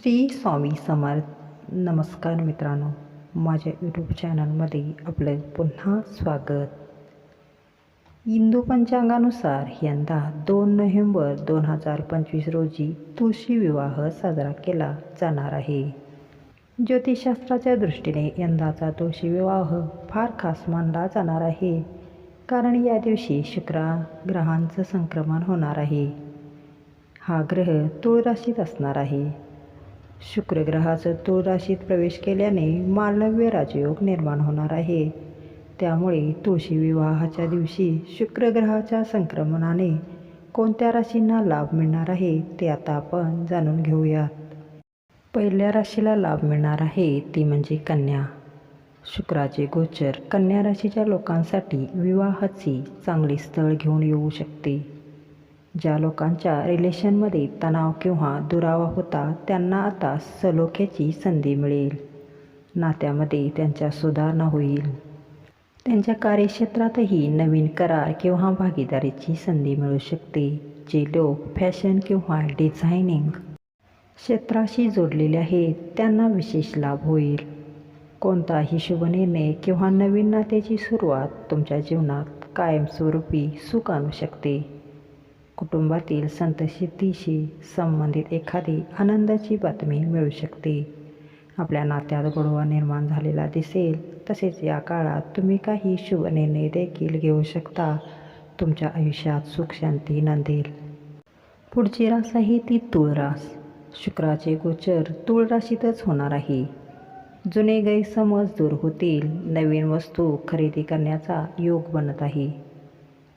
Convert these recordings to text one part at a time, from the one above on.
श्री स्वामी समर्थ. नमस्कार मित्रांनो. माझ्या यूट्यूब चॅनलमध्ये आपलं पुन्हा स्वागत. हिंदू पंचांगानुसार यंदा दोन नोव्हेंबर दोन हजार पंचवीस रोजी तुळशी विवाह साजरा केला जाणार आहे. ज्योतिषशास्त्राच्या दृष्टीने यंदाचा तुळशी विवाह फार खास मानला जाणार आहे. कारण या दिवशी शुक्रा ग्रहांचं संक्रमण होणार आहे. हा ग्रह तुळ राशीत असणार आहे. शुक्रग्रहाचं तूळ राशीत प्रवेश केल्याने मालव्य राजयोग निर्माण होणार आहे. त्यामुळे तुळशी विवाहाच्या दिवशी शुक्रग्रहाच्या संक्रमणाने कोणत्या राशींना लाभ मिळणार आहे ते आता आपण जाणून घेऊयात. पहिल्या राशीला लाभ मिळणार आहे ती म्हणजे कन्या. शुक्राचे गोचर कन्या राशीच्या लोकांसाठी विवाहाची चांगली स्थळ घेऊन येऊ शकते. ज्या लोकांच्या रिलेशनमध्ये तणाव किंवा दुरावा होता त्यांना आता सलोख्याची संधी मिळेल. नात्यामध्ये त्यांच्या सुधारणा होईल. त्यांच्या कार्यक्षेत्रातही नवीन करार किंवा भागीदारीची संधी मिळू शकते जे लोक फॅशन किंवा डिझायनिंग क्षेत्राशी जोडलेले आहेत त्यांना विशेष लाभ होईल. कोणताही शुभनिर्णय किंवा नवीन नात्याची सुरुवात तुमच्या जीवनात कायमस्वरूपी सुख आणू शकते. कुटुंबातील संतशीतीशी संबंधित एखादी आनंदाची बातमी मिळू शकते. आपल्या नात्यात गोडवा निर्माण झालेला दिसेल. तसेच या काळात तुम्ही काही शुभ निर्णय देखील घेऊ शकता. तुमच्या आयुष्यात सुख शांती नांदेल. पुढची रास आहे ती तूळ रास. शुक्राचे गोचर तूळ राशीतच होणार आहे. जुने गैरसमज दूर होतील. नवीन वस्तू खरेदी करण्याचा योग बनत आहे.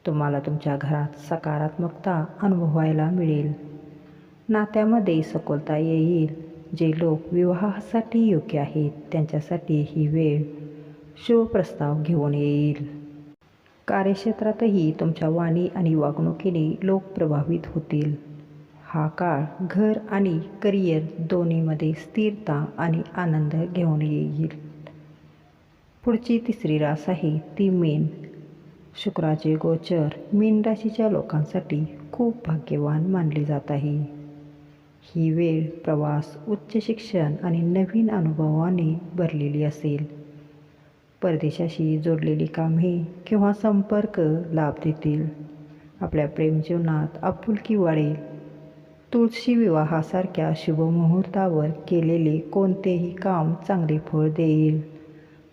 तुम्हाला तुमच्या घरात सकारात्मकता अनुभवायला मिळेल. नात्यामध्ये सखोलता येईल. जे लोक विवाहासाठी योग्य आहेत त्यांच्यासाठी ही वेळ शुभ प्रस्ताव घेऊन येईल. कार्यक्षेत्रातही तुमच्या वाणी आणि वागणुकीने लोक प्रभावित होतील. हा काळ घर आणि करिअर दोन्हीमध्ये स्थिरता आणि आनंद घेऊन येईल. पुढची तिसरी रास आहे ती मेन. शुक्राचे गोचर मीन राशीच्या लोकांसाठी खूप भाग्यवान मानले जात आहे. ही वेळ प्रवास उच्च शिक्षण आणि नवीन अनुभवाने भरलेली असेल. परदेशाशी जोडलेली कामे किंवा संपर्क लाभ देतील. आपल्या प्रेमजीवनात आपुलकी वाढेल. तुळशी विवाहासारख्या शुभमुहूर्तावर केलेले कोणतेही काम चांगले फळ देईल.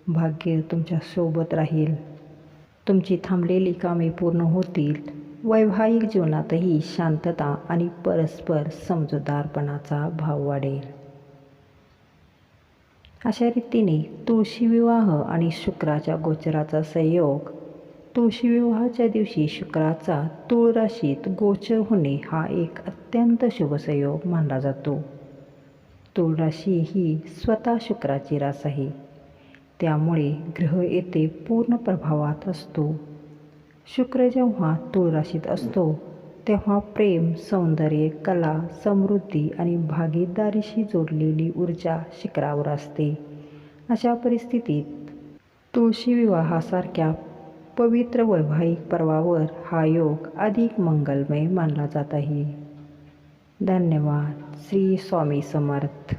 भाग्य तुमच्यासोबत राहील. तुमची थांबलेली कामे पूर्ण होतील. वैवाहिक जीवनातही शांतता आणि परस्पर समजूतदारपणाचा भाव वाढेल. अशा रीतीने तुळशी विवाह आणि शुक्राच्या गोचराचा संयोग तुळशी विवाहाच्या दिवशी शुक्राचा तुळ राशीत गोचर होणे हा एक अत्यंत शुभ संयोग मानला जातो. तुळ राशी ही स्वतः शुक्राची रास आहे. त्यामुळे ग्रह येथे पूर्ण प्रभावात असतो. शुक्र जेव्हा तूळ राशीत असतो तेव्हा प्रेम सौंदर्य कला समृद्धी आणि भागीदारीशी जोडलेली ऊर्जा शिखरावर असते. अशा परिस्थितीत तुळशी विवाहासारख्या पवित्र वैवाहिक पर्वावर हा योग अधिक मंगलमय मानला जात आहे. धन्यवाद. श्री स्वामी समर्थ.